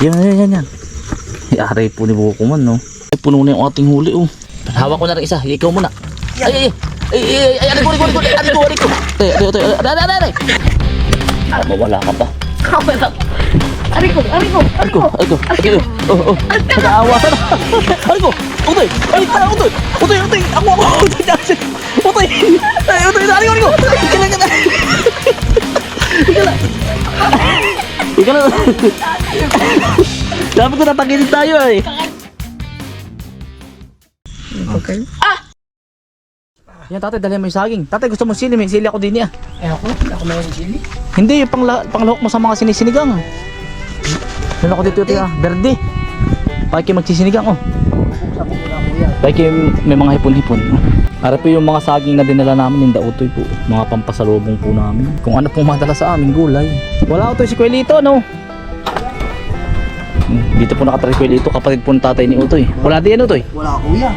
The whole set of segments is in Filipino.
Yan, yan, yan, yan. Yari po ni Bukuman, no? Ay, puno na yung ating huli, oh. Hawak ko na rin isa. Ikaw muna. Ay, ay, ay. Ay, ay, ay, ay, aray ko, aray ko, aray ko, aray ko, aray ko. Tay, tay, aray, aray, aray. Ah, mawala ka pa. Ari ko, ari ko, Ay ko, ay ko, ay ko. Oh, oh. Nakaawa ka na. Ay ko. Utoy. Ay, tara, utoy. Utoy, utoy. Ako, ako. Utoy. Utoy. Ay, utoy, dali ko, dali ko. Ika lang, ika lang. Ika lang. Ika lang. Sabi ko tayo eh. Okay. Yan tatay, dali mo yung saging. Tatay, gusto mo sili? May sili ako din niya. Eh ako, ako may sili. Hindi, yung pangla panglahok mo sa mga sinisinigang. Meron ako dito, tiya. Verde. Paki magsisinigang, oh. Na kuya. Paki may mga hipon-hipon. Oh. Ara po yung mga saging na dinala namin, yung dautoy po. Mga pampasalubong po namin. Kung ano pong madala sa amin, gulay. Wala utoy si Kuelito, no? Hmm, Dito po nakatry Kuelito, kapatid po ng tatay ni Utoy. Wala din Utoy. Wala kuya.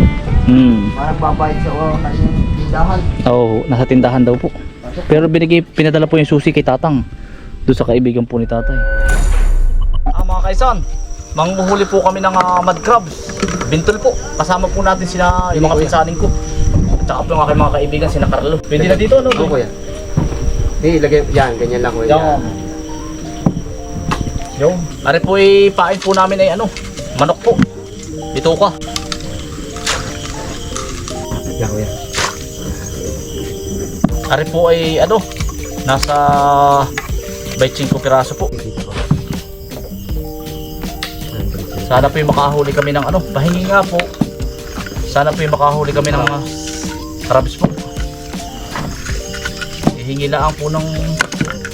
Hmm. Parang babayad sa oh, kanyang tindahan. Oo, nasa tindahan daw po. Pero binigay, pinadala po yung susi kay Tatang. Doon sa kaibigan po ni Tatay. Ah, mga kaisan, manghuhuli po kami ng ah, mud crabs. Bintol po. Kasama po natin sina yung mga pinsanin ko. At saka po yung aking mga kaibigan, sina Carlo. Pwede na dito, no? Oo, kuya. Eh, ilagay, yan, ganyan lang, kuya. Yan. Yung. Are po ay pain po namin ay ano, manok po. Ito ka. Yan, kuya. Are po ay ano, nasa 25 piraso po. Sana po yung makahuli kami ng ano, pahingi nga po. Sana po yung makahuli kami ng uh, crabs po. Hihingi lang po ng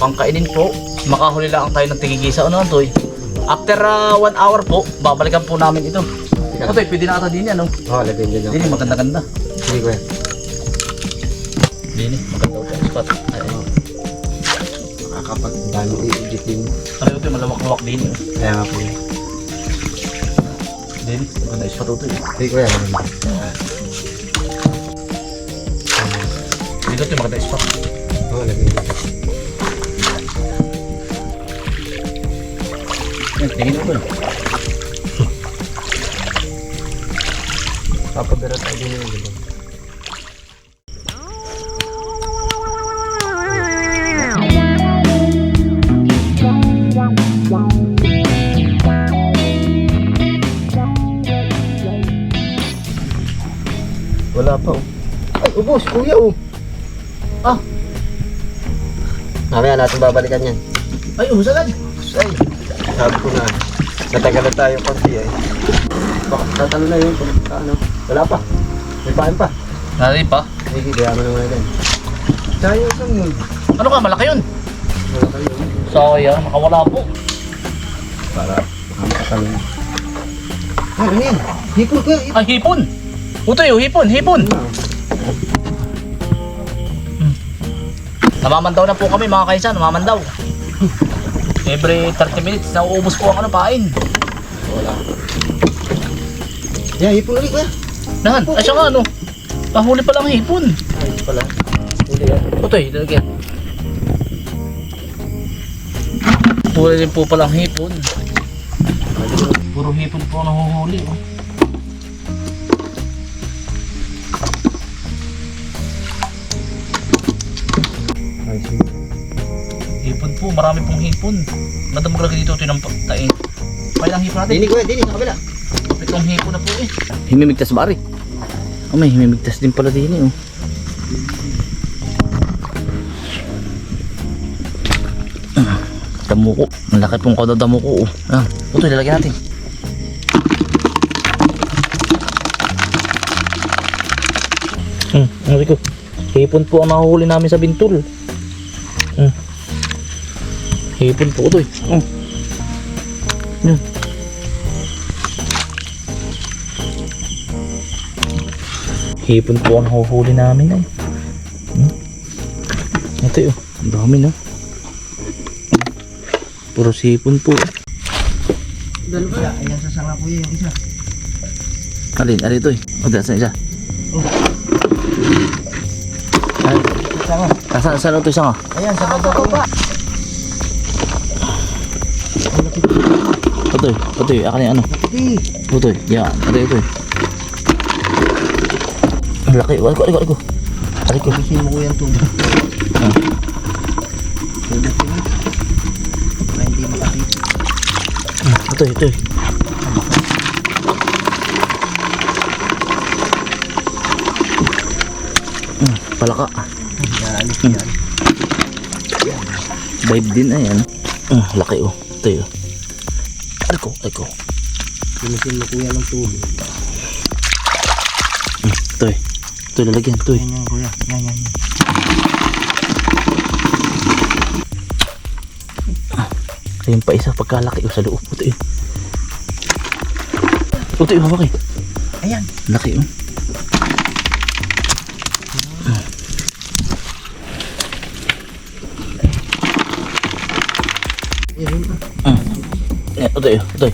pangkainin po. Makahuli lang tayo ng tigigisa. Ano to After uh, one hour po, babalikan po namin ito. Ito, pwede na ata din yan, no? Oo, lagay nyo lang. Dini, maganda-ganda. Sige, kuya. Dini, maganda po spot. Ay, ay. Makakapag dami i-editing. Ano ito, malawak-lawak din. Kaya nga, kuya. Dini, maganda yung spot ito. eh. Sige, kuya. Dito ito, maganda yung spot. Oo, lagay nyo. Yan, tingin mo doon. Papadara tayo din yun, diba? Wala pa, oh. Ay, ubos, kuya, oh. Ah. Mamaya natin babalikan yan. Ay, uhus agad. Ay, sabi ko na, natagal na tayo konti ay. Baka tatalo na yun kung ano. Wala pa. May pain pa. Nari pa. Sige, kaya mo naman yan. Tayo lang yun. Ano ka, malaki yun. Wala kayo. Sayang, nakawala po. Para makatalo na. Ah, ano yan? Hipon ko yan. Ay, hipon. Utoy, oh, hipon, hipon. Namamandaw na po kami mga kaisan, namamandaw. Every 30 minutes, nauubos po ang ano, pain. Wala. Yan, hipon ulit kuya. Nahan, ay siya nga ano. Pahuli pa lang hipon. Ay, pala. Hindi yan. Utoy, lalagyan. Huli rin po palang hipon. Puro hipon po nahuhuli. Oh. Ay, sige. Hipon po, marami pong hipon. Ganda maglagay dito ito ng tain. Kaya lang hipon natin. Dini kuya, dini sa kabila. Itong hipon na po eh. Himimigtas ba ari? Oh, may himimigtas din pala din eh. Oh. Ah, Damuko. Ang laki pong kada damuko. Oh. Ah, ito ilalagay natin. Hmm, ang ko. Hipon po ang nahuhuli namin sa bintol. Hmm. Hipon po ito eh. Oh. Yan. Hipon po ang nahuhuli namin ay. Hmm? Ito yun. Ang dami no. Puro sipon po. Dalawa. Ayan sa sanga kuya yung isa. Alin, alin ito eh. O, sa isa. Ay, Sanga. Saan, saan ito isa nga? Ayan, sa baba ko ba? Ito Utoy, utoy, akin yung ano. Hindi. Utoy, yan. Utoy, utoy. Ang laki. Aliko, aliko, aliko. Aliko. Bisin mo ko yung tubig. Ah. Tubig ko yun. Para hindi makapit. Utoy, utoy. Hmm, palaka. Yan. Hmm. Vibe din ay ano. Ah, laki oh. Utoy oh. Aliko, aliko. Binisin mo kuya ng tubig. Hmm, utoy. Utoy, lalagyan. Utoy. Yan yan kuya. Yan yan. yan. Ayun pa isa pagkalaki oh, sa loob. Utoy. Utoy, hawak eh. Ayan. Laki oh. Eh, utoy, oh, utoy.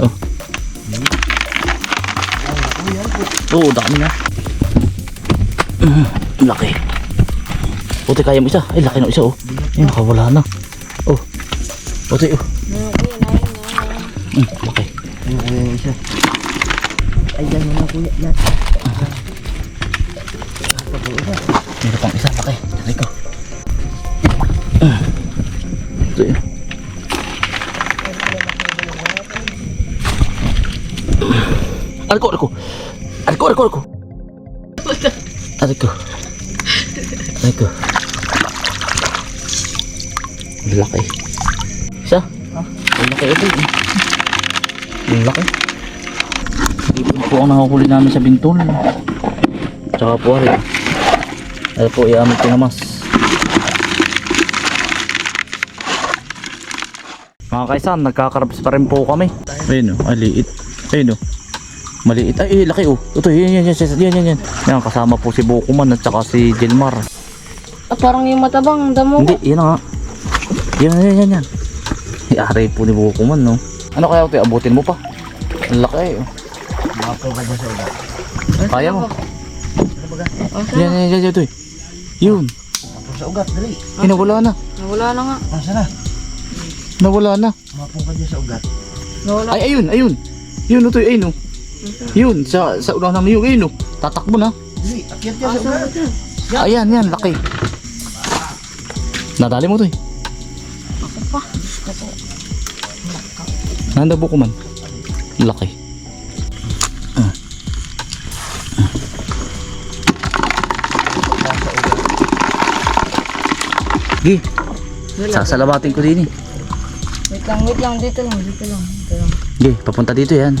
Oh. Oo, dami na. Laki. Utoy, kaya mo isa. Ay, laki ng isa oh. Ay, nakawala na. Oh. Utoy, oh. Mm, laki. Yung isa. Ay yan yan na kuya. Yan. Arko, arko. Arko, arko, arko. Arko. Arko. Laki. Isa. Ang laki ito. eh. Ang laki. Ipon po ang nakahuli namin sa bintol. Tsaka po rin. Ay po, iamit ko namas. Mga kaisan, nagkakarabs pa rin po kami. Ayun o, ay liit. Ayun o. Maliit. Ay, eh, laki oh. Ito, yan, yan, yan, yan, yan, yan, yan. Kasama po si Bukuman at saka si Gilmar. Ah, parang yung matabang damo Hindi, yan nga. Yan, yan, yan, yan. Iari po ni Bukuman, no? Ano kaya ito? Abutin mo pa. Ang laki eh. oh. Mapo ka dyan sa ugat. Kaya mo. Ano ba ga? Yan, yan, yan, yan, ito eh. Yun. Mapo sa ugat. Dali. Eh, nawala na. Nawala na nga. Asa na? Nawala na. Mapo ka dyan sa ugat. Nawala. Ay, ayun, ayun. Yun, ito eh, ayun, oh. Yun, sa, sa unahan namin yung ayun, oh. Tatakbo na. Akyat dyan sa. Ayan, yan, laki. Nadali mo to eh. Ako pa. Nanda buko man. Laki. Ah. Ah. Gi, sasalabatin ko din eh. Wait lang, wait lang. Dito lang, dito lang. Dito lang. Gi, papunta dito yan.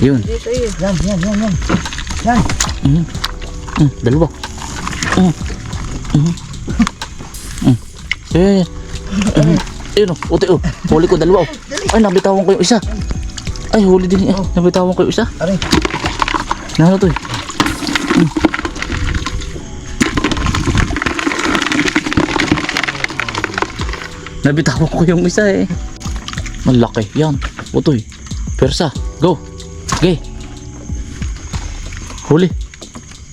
Yun. Dito yun. Yan, yan, yan, yan. Yan. Mm. Mm, dalawa. Mm. Mm. Mm. Ayan, ayan. Mm. Ayun o, uti o. Huli ko dalawa o. Ay, nabitawan ko yung isa. Ay, huli din. Ay, nabitawan ko yung isa. Aray. Nano to eh. Mm. Nabitawan ko yung isa eh. Malaki. Yan. Utoy. Persa. Go. Okay. Huli.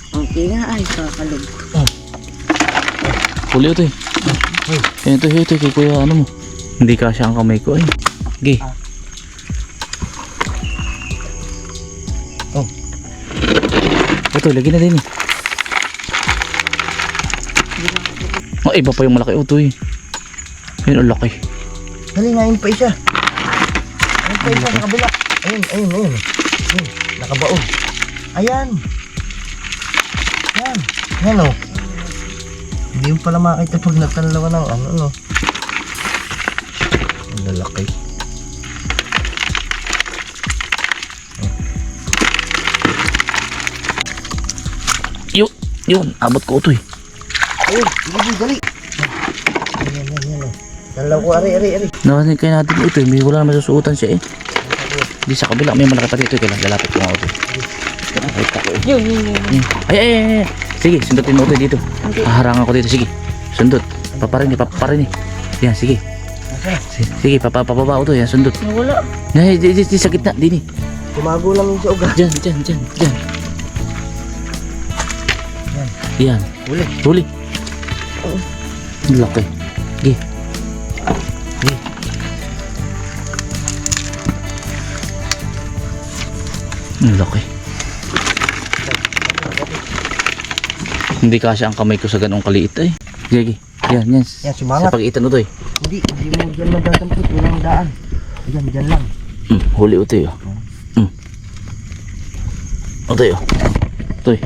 Okay nga ay, kakalog. Huli ito eh. Ayan ito, ito, kay kuya ano mo. Hindi kasya ang kamay ko eh. Okay. Oh. Ito, lagi na din eh. Oh, iba pa yung malaki ito eh. Ayun, ang laki. Dali, ngayon pa isa. Ngayon pa isa sa kabila. Ayun, ayun, ayun. Ayun, nakabaon. Ayan. Yan. Yan o. Hindi mo pala makita pag natanlawa ng ano, no. Ang lalaki. Yun, yun, abot ko ito eh. Ayun, dali. Yan, yan, yan, yan. o. Tanlaw ko, ari, ari, ari. Nakasin kayo natin ito eh. May wala naman susuotan siya eh. Di sa kabila, may malaki pa dito. Kailan lalapit ko nga ito. Ay, tako eh. Yun, yun, yun. Ay, ay, ay, ay. Sige, sundutin mo ito dito. Haharangan ko dito. Sige, sundot. Paparin eh, paparin eh. Yan, sige. Sige, sige papa, papaba ko to. Yan, sundot. Nawala. Yan, di, di, di, sa gitna. Dini. Tumago lang yung sa ugat. Diyan, diyan, diyan, diyan. Yan. Huli. Huli. Ang Laki. Sige. Ang laki. Hindi kasya ang kamay ko sa ganong kaliit eh. Sige, yan, yan. Yan, sumangat. Sa pag-itan utoy. Hindi, hindi mo dyan magdadampot. Walang daan. Ayan, dyan lang. Mm, huli utoy oh. Mm. Utoy oh. Utoy.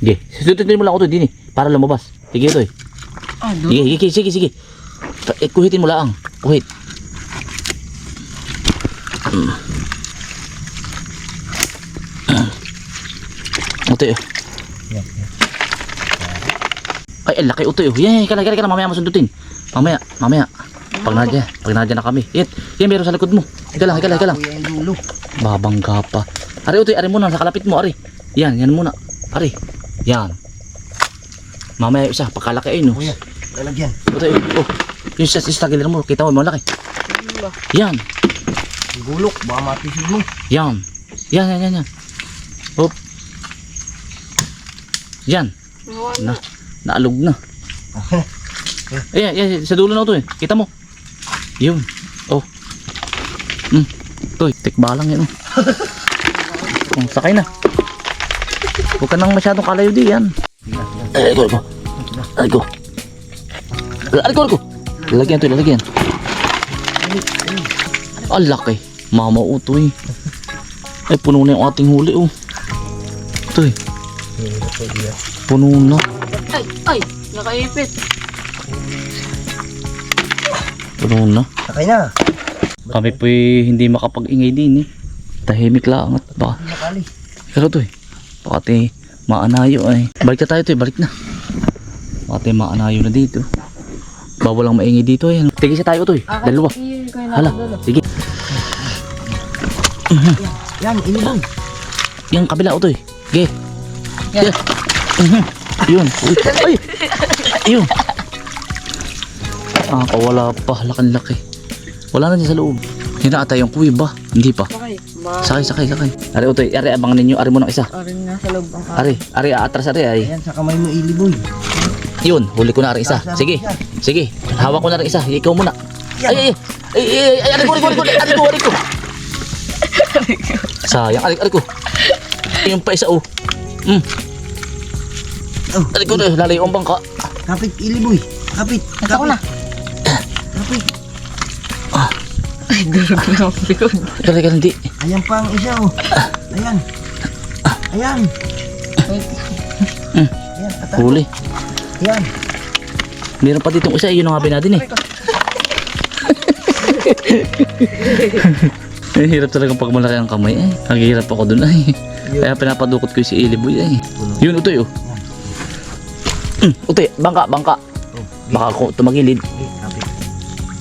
Sige, susututin mo lang utoy din eh. Para lumabas. Sige utoy. Ah, doon. Sige, sige, sige, sige. Eh, kuhitin mo lang. Kuhit. Mm. Utoy oh. Ay, ang laki utoy oh. Yan, yan, kala, kala, kala, mamaya masundutin. Mamaya, mamaya. Pag nadya, pag nadya na kami. Yan, yan, meron sa likod mo. Ika lang, ika lang, ika lang. Babangga pa. Ari utoy, ari muna, sa kalapit mo, ari. Yan, yan muna. Ari. Yan. Mamaya isa, pagkalaki ayun oh. Kuya, lalagyan. Utoy, oh. Yung sa istagilin mo, kita mo, malaki. Yan, gulok, baka matisig mo. yan. Yan, yan, yan, yan. Yan. Na, naalog na. Ayan, yan, sa dulo na ito eh. Kita mo. Yun. Oh. Hmm. Toy, tikbalang yan oh. oh sakay na. Huwag ka nang masyadong kalayo di yan. Ay, ko, ko. Ay, ko. Ay, ko. Lalagyan to, lalagyan. Ang laki. Mama utoy. Ay, puno na yung ating huli oh. Ito eh. Puno na. Ay, ay, nakaipit. Puno na. Sakay na. Kami po hindi makapag-ingay din eh. Tahimik lang at baka. Nakali. Pero to eh. Baka te maanayo ay. Balik na tayo to eh. Balik na. Baka te maanayo na dito. Bawal lang maingay dito eh. Tigisa tayo to eh. Dalawa. Hala. Sige. Yan, inibong. Yung kabila to eh. Ge. Yan. Mhm. Yun. Uy. Ay. Ayun. Ah, wala pa. Lakan-laki. Wala na dyan sa loob. Hindi na ata yung kuwi ba? Hindi pa. Sakay. Sakay, sakay, sakay. Ari, utoy. Ari, abangan ninyo. Ari mo ng isa. Arin na sa loob ang Ari, ari, atras, ari, ay. Ayan, sa kamay mo iliboy. Yun, huli ko na rin isa. Sige, sige. Hawak ko na rin isa. Ikaw muna. Ay, ay, ay, ay, ay, ay, ari ko, ari ko, ari ko, ari ko, ari ko. Sayang, ari, ari ko. Yung pa isa, oh. Mm. Oh, Ari ko, lalayo ang bangka. kapit iliboy. Kapit. Ko na. Kapit. Ay, durog na ang likod. Teka, teka, hindi. Ayan pa ang isa oh. Ayan. Ayan. Mm. Ayan. Huli. Ayan. Meron pa ditong isa, yun ang habi natin eh. Ang hirap talagang pag malaki ang kamay eh. Ang hirap ako dun ay. Kaya pinapadukot ko yung si Iliboy ay. Yun, utoy oh. Mm, utoy, bangka, bangka. Oh, Baka ako tumagilid.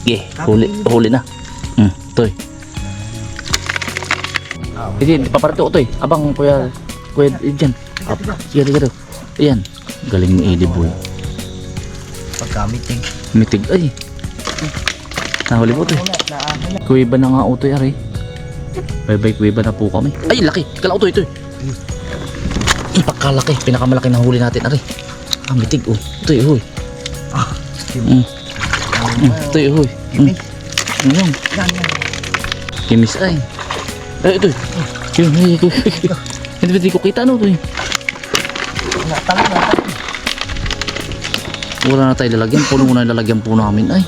Okay, huli, huli na. Hmm, toy. Hindi, paparito ko toy. Abang kuya, kuya, eh, dyan. Up. Sige, sige. Ayan. Galing ni Eli boy. Pagkamiting. Mitig, ay. Nahuli po toy. Wala, naahan na. Nga utoy, ari. Bye bye, kuwiba na po kami. Ay, laki. Kala utoy, toy. Pagkalaki, pinakamalaki na huli natin, ari. Ah, mitig, oh. Toy, huy. Ah, Mm. Mm, toy, huy. Mm. Kimis. Ayun. Yan, yan. Kimis ay. Ay, ito. Ay, ito. Hindi hindi ko kita ano ito eh. Wala na tayo lalagyan. Puno muna yung lalagyan po namin ay.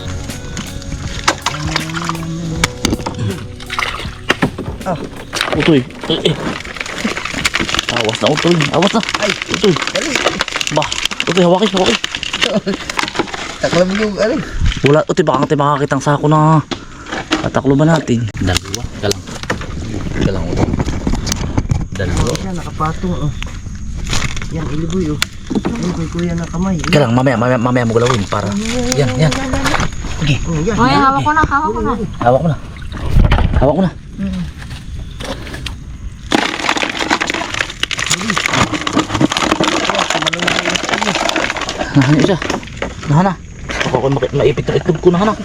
Ah. Utoy. Ay, eh. Awas na utoy. Awas na. Ay, Utoy. dali. Bah. Utoy, hawakin, hawakin. Taklam yung ano. Wala. Utoy, baka natin makakitang sako na tataklo ba natin? Dalawa. Galang. Galang utoy. Dalawa. Yan, nakapatong oh. Yan, iliboy oh. Yan, kay kuya na kamay. Galang, mamaya, mamaya, mamaya mo galawin para. Yan, yan. Okay. Oh, yan. Ay, hawak ko na, hawak ko na. Hawak mo na. Hawak mo na. Nahan isa. Nahan na. Ako ako maki- maipit ng itlog ko. Nahan na.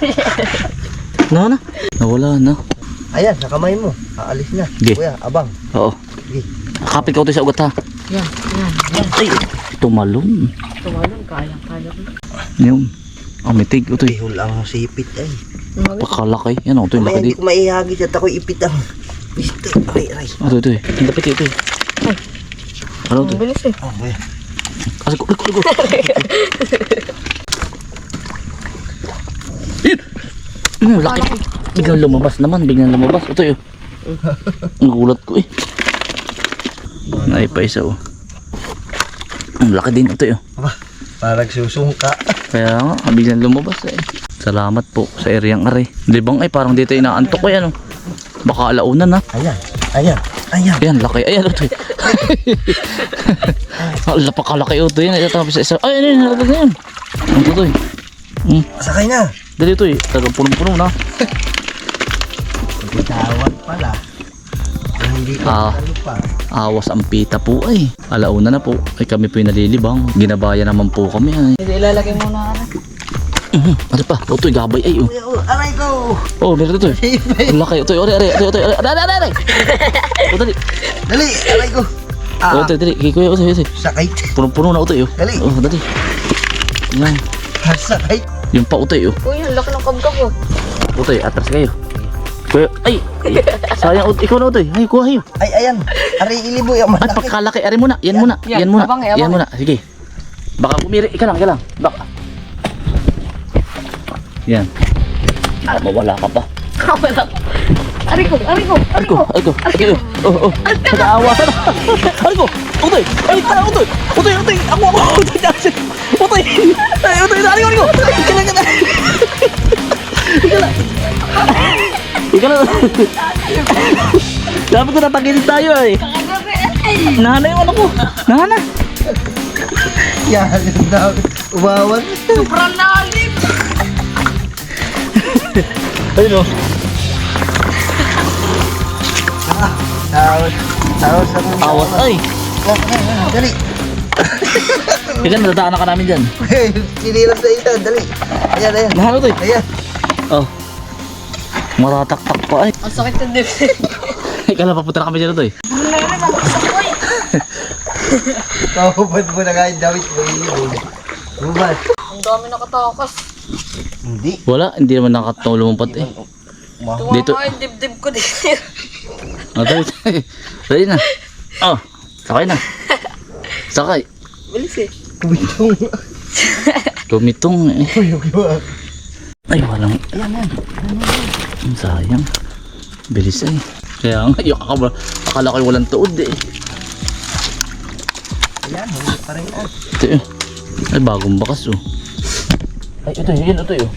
Nahan na. Nawala na. Ayan, sa kamay mo. Aalis na. Sige. Kuya, abang. Oo. Sige. Kapit ka ito sa ugat ha. Yan, yan, yan. Ay, tumalon. Tumalon, kaya, kaya ko. Yung. Ang mitig. Ito eh. Bihol ang sipit ay. Pakalaki. Yan o. Ito yung laki hindi dito. ko maihagis at ako ipit ang. Ito, aray, aray. Ano ito eh? Ang dapit ito eh. Ano ito? Ang bilis eh. Oh, boy. Kasi ko, ko, ko. Yun! Mm, laki. Biglang lumabas naman, biglang lumabas. Ito yun. Ang gulat ko eh. Naipa isa oh. Ang laki din ito yun. Parang susungka. Kaya nga, biglang lumabas eh. Salamat po sa ereyang are. Di bang ay parang dito inaantok ko yan oh. Baka alaunan na. Ayan, ayan, ayan. Ayan, laki. Ayan, ito eh. Lapakalaki ito yan. Ito tapos isa. Ay, ano yun, ano yun. Ano ito eh. Hmm. Sakay na. Dali ito eh. Talagang punong-puno na. Bitawan pala. Hindi ko Ah. pa. Awas ang pita po ay. Alauna na po. Ay kami po yung nalilibang. Ginabayan naman po kami ay. Hindi ilalagay muna ano. Mhm. Ano pa? Ito eh, gabay ay oh. Oh, aray ko. Oh, meron ito eh. Ang laki. Ito eh. Ore, ore, ore, ore. Aray, aray, aray. Oh, dali. Dali, aray ko. Oh, Ah, dali, dali. Kay kuya, ito, ito. sakay. Punong-puno na ito eh. oh. Dali. Oh, dali. Yan. Sakay. Yung pa ito eh. oh. Uy, ang laki ng kabgab oh. Utoy, atras kayo. Kuya, ay! ay, Sayang, ut- ikaw na utoy. Ay, kuha kayo. Ay, ayan. Aray ilibo yung Ay, malaki. pagkalaki, ari muna. Yan muna. Yan, Yan muna. abang eh, abang Yan muna. Sige. Baka kumiri. Ika lang, ika lang. Baka. Yan. Ah, mawala ka pa. Wala ko. Ari ko, ari ko, Ay ko, ay ko, ay ko. Oh, oh. Nag-aawa ka na. Ay ko. Utoy. Ay, tara, utoy. Utoy, utoy. Ako, ako. Utoy, Jackson. Utoy. Ay, utoy. Ari ko, ari ko. Ika lang, ika lang. Ika lang. Ika lang. Dapat ko natagilid tayo eh. Nahana yung ano ko. Nahana. Yan, daw. Umawan. Sobrang lalim. Ayun o. Tawas. Tawas ako. Awas ay. Dali. Ika natadaanan ka namin dyan. Sinilang sa isa. Dali. Ayan, ayan. Nahana to eh. Ayan. Oh. Matataktak pa ay. Ang sakit ng dibdib. Ika lang papunta na kami dyan to eh. Meron ang sakit. Kahubad mo na yung damit mo. Bubad. Ang dami nakatakas. Hindi. Wala, hindi naman nakatulong lumumpat eh. Dito. Tuwa yung dibdib ko dito. Oh, dali, dali. Dali na. Oh, sakay na. Sakay. Bilis eh. Kumitong. Lumitong eh. Ay, walang... Ayan, yan. Ang sayang. Bilis eh. Kaya nga, yung akala, akala ko walang tuod eh. Ayan, hindi pa rin. ah. Ito eh. Ay, bagong bakas oh. Ay, ito yun, ito yun.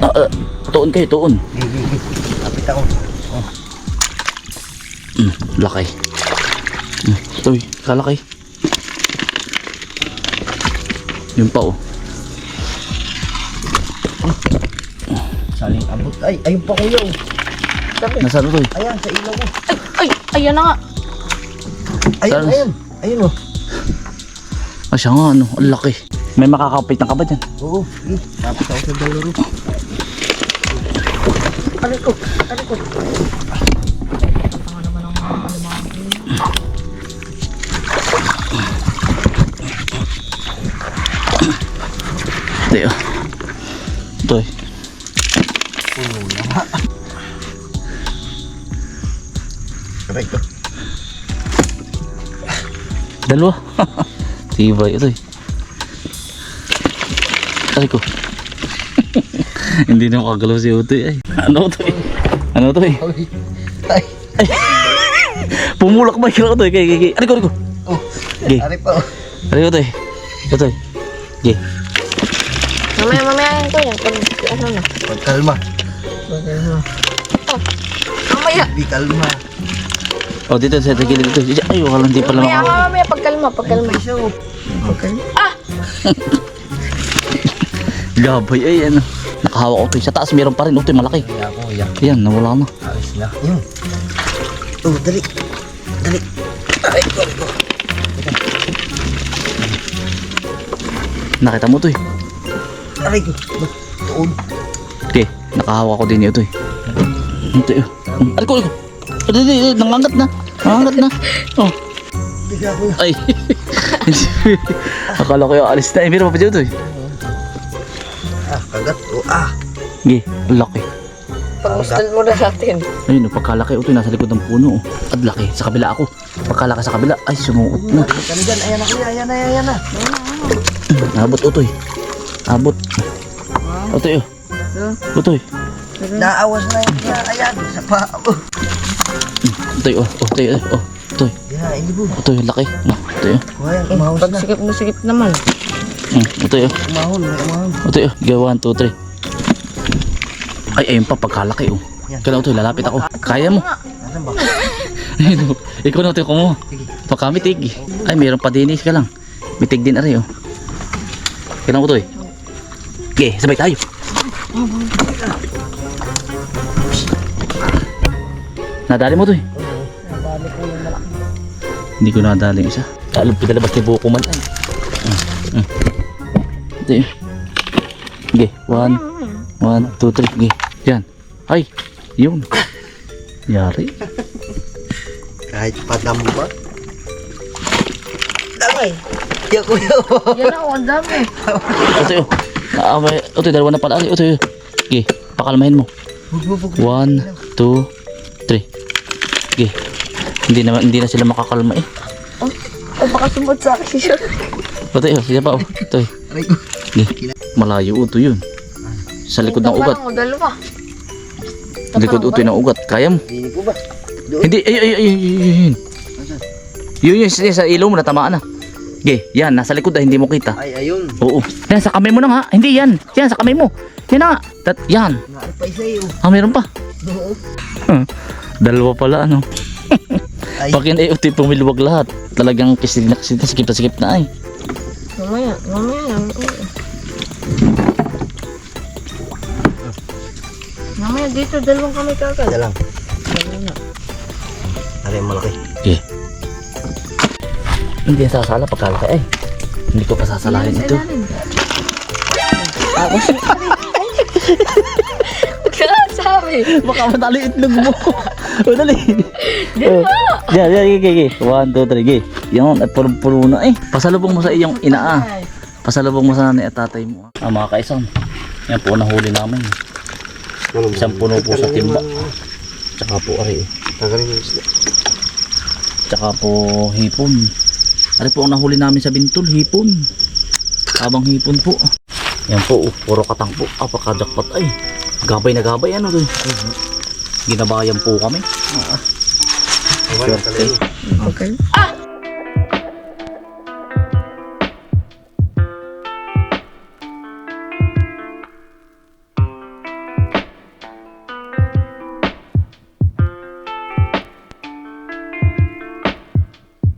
Ah, ah, tuon kayo, tuon. Kapit ako. Mm, laki. Mm, ito eh, kalaki. Yun pa oh. Saling abot. Ay, ayun pa kuya. oh. Nasaan ito eh? Ayan, sa ilaw ko. Ay, ayan na nga. Ayun, Saan? ayun. Ayun oh. Siya nga ano, ang laki. May makakapit ng kaba dyan. Oo. Eh, kapit ako sa dalaro. Aray ko. Aray ko. Tanga naman ang mga alimango. Ito eh. Ito eh. Aray ko. Dalawa. Tibay ito eh. Ay ko. Hindi na makagalaw si Utoy ay. Ano to eh? Ano to eh? Ay. Ay. Pumulak ba yung Utoy? Kaya, kaya, kaya. Ano ko, ano ko? Oh. Gay. Aray pa oh. Ano ko Utoy? Utoy. Gay. Mamaya, mamaya yan ko yan. Pag ano na. Pagkalma. Pagkalma. Mamaya. Di kalma. Oh, dito sa gilid dito. Ay, wala hindi pala Mamaya, mamaya. Pagkalma, pagkalma. Ay, siya oh. Pagkalma. Gabay ay ano. Nakahawak Utoy. Sa taas meron pa rin Utoy malaki. Kaya ako, yan. Ayan, nawala na. Alis na. Yun. Oh, dali. Dali. Aray ko, aray ko. Nakita mo Utoy. Aray ko. Tuon. Okay, nakahawak ko din ito eh. Ito yun. Ay ko, ay ko. Ay, ay, ay, nangangat na. Nangangat na. Oh, ko. ay. Akala ko yung alis na. Eh, meron pa pa dito eh. Kagat. Oh, ah. Gi, ang laki. Pagmustal mo na natin. Ayun, oh, pagkalaki, utoy, nasa likod ng puno. Oh. At laki, sa kabila ako. Pagkalaki sa kabila, ay, sumuot na. Kami dyan, ayan na kuya, ayan na, ayan na. Abot, utoy. Abot. Utoy, oh. Utoy. Naawas na yun ayan, sa paa mo. Utoy, oh. Utoy, oh. oh. Utoy. Yeah, hindi po. Utoy, laki. Utoy, oh. Kuya, umahos Pag na. sikip na sikip naman. Mm, Utoy, oh. Umahon, umahon. Utoy, oh. Go, one, two, three. Ay, ayun pa, pagkalaki, oh. Kailan, utoy, lalapit ako. Kaya mo. Ikaw na, utoy, kumuha. Pakamitig. Ay, mayroon pa dinis ka lang. Mitig din, ari, oh. Kailan, utoy. Okay, sabay tayo. Nadali mo, yung malaki. Hindi ko nadali isa. Alam, pinalabas ni Buko man. Ay. Mm. Mm. Ito yun. Okay, one, one, two, three. Okay, yan. Ay, yun. Yari. Kahit padamba. Dami. Yeah, kuya. Yan ako, ang dami. Ito yun. Ah, may, ito yun, dalawa na pala. Ito yun. Okay, pakalmahin mo. One, two, three. Okay. Hindi na, hindi na sila makakalma eh. Ay, baka sumot sa akin siya. Ito yun, siya pa oh. Ito yun. Okay. Malayo ito yun. Sa likod ng ugat. Dalawa. Likod ito ng ugat. Kaya mo. Hindi po ba? Hindi, ay, ay, ay, ay, ay, yun. Yun, yun, sa, ilaw mo, natamaan na. Okay, yan, nasa likod ah, hindi mo kita. Ay, ayun. Oo. Yan, sa kamay mo na nga. Hindi, yan. Yan, sa kamay mo. Yan na nga. Tat, yan. Naay pa isa yun. Ah, meron pa. Oo. Dalawa pala, ano. Yun ay uti pumiluwag lahat. Talagang kisig na kisig na, sikip na sikip na ay. Mamaya, mamaya yan. Oo. Mamaya dito, dalawang kami kagad. Isa lang. Aray, malaki. Okay. Hindi yan sasala pagkalaki ay. Hindi ko pa sasalahin ito. Ako siya. Huwag ka nga sabi. Baka matali itlog mo. o dali. Di ba? Yan, yan, okay, okay. One, two, three, okay. Yan, at puno na eh. Pasalubong mo sa iyong ina ah. Pasalubong mo sa nanay at tatay mo. Ah, mga kaisang. Yan po nahuli namin. Isang puno po sa timba. Tsaka po ari. Tsaka po hipon. Ari po ang nahuli namin sa bintol, hipon. Habang hipon po. Yan po, oh, puro katang po. Apaka-jackpot ay. Gabay na gabay ano doon. Ginabayan po kami. Tanggalin mo. Okay. Ah!